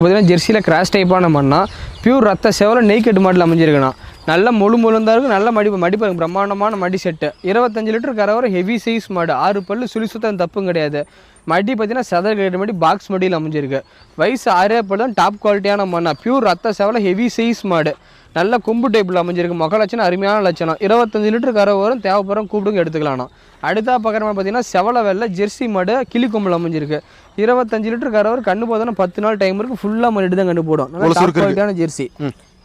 பார்த்தீங்கன்னா ஜெர்சியில் கிராஷ் டைப்பான மண்ணா பியூர் ரத்த சேவல நெய்க்கெட்டு மாட்டில் அமைஞ்சிருக்குண்ணா. நல்ல முழு முழுந்தா இருக்கும் நல்ல மடிப்பு மடிப்பு பிரம்மாண்டமான மடி செட்டு இருபத்தஞ்சு லிட்டர் கரவர ஹெவி சைஸ் மாடு ஆறு பல்லு சுழி சுத்தம் தப்பும் கிடையாது. மடி பார்த்தீங்கன்னா சதர் கேட்டு மடி பாக்ஸ் மடியில் அமைஞ்சிருக்கு. வயசு ஆறே பல்லு தான் டாப் குவாலிட்டியான மண்ணா பியூர் ரத்த செவலை ஹெவி சைஸ் மாடு. நல்ல கொம்பு டைப்பில் அமைஞ்சிருக்கு முக லட்சணம் அருமையான லட்சணம். இருபத்தஞ்சு லிட்டர் கரை வரும் தேவைப்படுறோம் கூப்பிடுங்க எடுத்துக்கலாம் அடுத்தா பக்கமாக பார்த்தீங்கன்னா செவல வெள்ளை ஜெர்சி மாடு கிளி கொம்பில் அமைஞ்சிருக்கு. இருபத்தஞ்சு லிட்டர் கரை வரும் கண்ணு போதுன்னா பத்து நாள் டைம் இருக்கு. ஃபுல்லாக மறுபடியும் தான் கண்ணு போடும் ஜெர்சி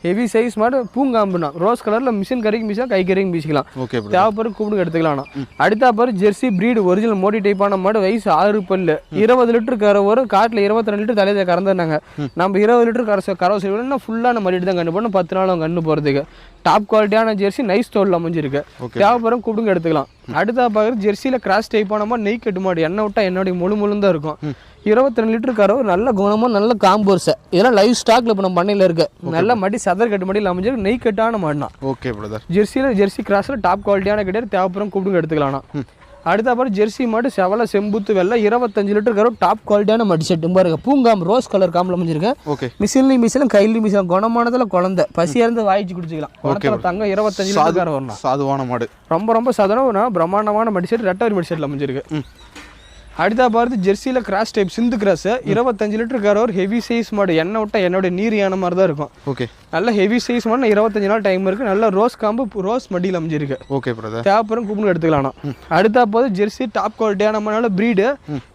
ஹெவி சைஸ் மாடு பூங்காம்புனா ரோஸ் கலரில் மிஷின் கறிக்கு மிஷின் கை கறிக்கு மிஷிக்கலாம் ஓகே ப்ரோ தேவைப்படுற கூப்பிடுங்க எடுத்துக்கலாம் அடுத்தா பாரு ஜெர்சி பிரீடு ஒரிஜினல் மோடி டைப்பான மாடு வயசு ஆறு பல்லு. இருபது லிட்டர் கரை வரும் காட்டில் இருபத்தி ரெண்டு லிட்டர் தலையில கறந்துருந்தாங்க. நம்ம இருபது லிட்டர் கரை கறவை செய்வோம்னா ஃபுல்லாக நம்ம தான் கண்டு போடணும். பத்து நாள் அவங்க கண்டு போகிறதுக்கு டாப் குவாலிட்டியான ஜெர்சி நைஸ் தோல் அமைஞ்சிருக்கு. தேவைப்படுற கூப்பிடுங்க எடுத்துக்கலாம். அடுத்தா பார்க்குறது ஜெர்சியில் கிராஸ் டைப்பான மாடு நெய் கட்டு மாடு எண்ணெய் விட்டா என்னுடைய முழு முழுந்தான் இருக்கும். இருபத்தி ரெண்டு லிட்டர் கறவை நல்ல குணமாக நல்ல காம்போர்ஸை இதெல்லாம் லைவ் ஸ்டாக்ல இப்போ நம்ம பண்ணையில் இருக்கு. நல்ல மடி சதர் கட்டு மடியில் அமைஞ்சிருக்கு. நெய் கட்டான மாடுனா. ஓகே பிரதர் ஜெர்சியில் ஜெர்சி கிராஸில் டாப் குவாலிட்டியான கிடையாது தேவைப்படும் கூப்பிடுங்க எடுத்துக்கலாம். அடுத்த அப்புறம் ஜெர்சி மாடு செவல செம்புத்து வெள்ளை இருபத்தஞ்சு லிட்டர் கரும் டாப் குவாலிட்டியான மடி செட்டு பாருங்க பூங்காம் ரோஸ் கலர் காம்பில் அமைஞ்சிருக்கேன் ஓகே மிஷின்லையும் மிஷினும் கையிலையும் மிஷின் குணமானதில் குழந்தை. பசியாக இருந்து வாய்ச்சி குடிச்சிக்கலாம். குணத்துல தங்க இருபத்தஞ்சு லிட்டர் கரை வரணும் சாதுவான மாடு ரொம்ப ரொம்ப சாதாரண பிரம்மாண்டமான மடி செட் ரெட்டவரி மடி செட்டில் அமைஞ்சிருக்கு. அடுத்தா பார்த்து ஜெர்சியில் கிராஸ் டைப் சிந்து கிராஸ் இருபத்தஞ்சு லிட்டர் கரை ஒரு ஹெவி சைஸ் மாடு எண்ணெய் விட்டா என்னோட நீர் யான மாதிரி தான் இருக்கும். ஓகே நல்ல ஹெவி சைஸ் மாடு இருபத்தஞ்சு நாள் டைம் இருக்கு. நல்ல ரோஸ் காம்பு ரோஸ் மடியில் அமைஞ்சிருக்கு. ஓகே பிரதர் தேவைப்படும் கூப்பிட்டு எடுத்துக்கலாம் அடுத்தா போது ஜெர்சி டாப் குவாலிட்டியான நல்ல ப்ரீடு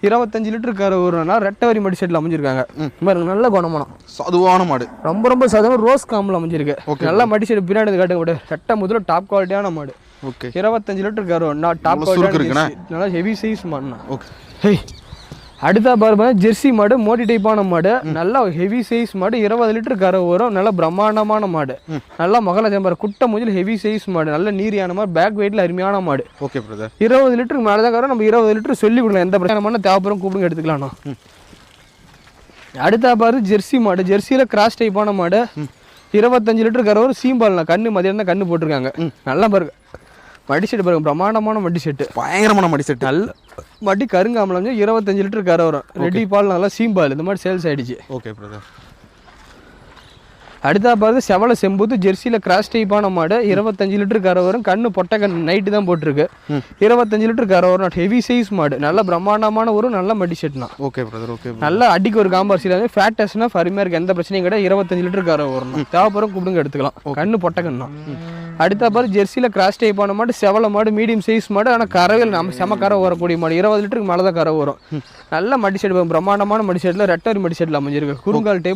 இருபத்தஞ்சு லிட்டர் கரை ஒரு நாள் ரெட்டவரி மடி செட்டில் அமைஞ்சிருக்காங்க. பாருங்க நல்ல குணமானம் சாதுவான மாடு ரொம்ப ரொம்ப சாதாரண ரோஸ் காம்பில் அமைஞ்சிருக்கு. நல்ல மடி செட் பின்னாடி காட்டுங்க விட ரெட்டை முதல்ல டாப் குவாலிட்டியான மாடு ஓகே இருபத்தஞ்சு லிட்டர் கரு டாப் ஜெர்சி. நல்லா ஹெவி சைஸ் மாடுண்ணா ஓகே ஹேய். அடுத்தா பாருங்க ஜெர்சி மாடு மோடி டைப்பான மாடு. நல்லா ஹெவி சைஸ் மாடு இருபது லிட்டர் கரை வரும் நல்ல பிரம்மாண்டமான மாடு. நல்லா மகள பாரு குட்டை மூஞ்சில் ஹெவி சைஸ் மாடு. நல்ல நீரியான மாடு பேக் வெயிட்ல அருமையான மாடு. ஓகே பிரதர் இருபது லிட்டருக்கு மேலே தான் கரை நம்ம இருபது லிட்டர் சொல்லி கொடுக்கலாம். எந்த பிரச்சனை தேவைப்படும் கூப்பிடுங்க எடுத்துக்கலாம்ண்ணா அடுத்தா பாரு ஜெர்சி மாடு. ஜெர்சியில் கிராஸ் டைப்பான மாடு. இருபத்தஞ்சு லிட்டர் கரை வரும் சீம்பால்ண்ணா. கண்ணு மதியம் தான் கண்ணு போட்டிருக்காங்க. நல்லா பாருங்க. மடி செட்டு பாருங்க பிரம்மாண்டமான மடி செட்டு பயங்கரமான மாடி செட் நல்ல மடி கருங்காமலம் இருபத்தஞ்சு லிட்டர் கரை வரும் ரெடி பால் நல்லா சீம்பால் இந்த மாதிரி சேல்ஸ் ஆயிடுச்சு. ஓகே பிரதர் அடுத்தா பார்த்து செவல செம்பூத்து ஜெர்சியில் கிராஸ் டைப்பான மாடு இருபத்தஞ்சு லிட்டர் கரை வரும். கண்ணு பொட்டை கண் நைட்டு தான் போட்டிருக்கு. இருபத்தஞ்சு லிட்டர் கரை வரும். ஹெவி சைஸ் மாடு. நல்ல பிரம்மாண்டமான ஒரு நல்ல மடி செட்னா ஓகே பிரதர் ஓகே நல்ல அடிக்கு ஒரு காம்பார்சியில் வந்து ஃபேட் டெஸ்ட்னா இருக்கு. எந்த பிரச்சனையும் கிடையாது. இருபத்தஞ்சு லிட்டர் கரை வரணும் தேவைப்படும் கூப்பிடுங்க எடுத்துக்கலாம். கண்ணு பொட்டை கண்ணா அடுத்த பாரு ஜெர்சியில் கிராஸ் டைப்பான மாடு செவல மாடு மீடியம் சைஸ் மாடு. ஆனால் கறவையில் நம்ம செம கரை வரக்கூடிய மாடு. இருபது லிட்டருக்கு மேலே தான் கரை வரும். நல்ல மடி செட் பிரம்மாண்டமான மடி செட்டில் ரெட்டரி மடி செட்டில் அமைஞ்சிருக்கு. குறுங்கால் டைப்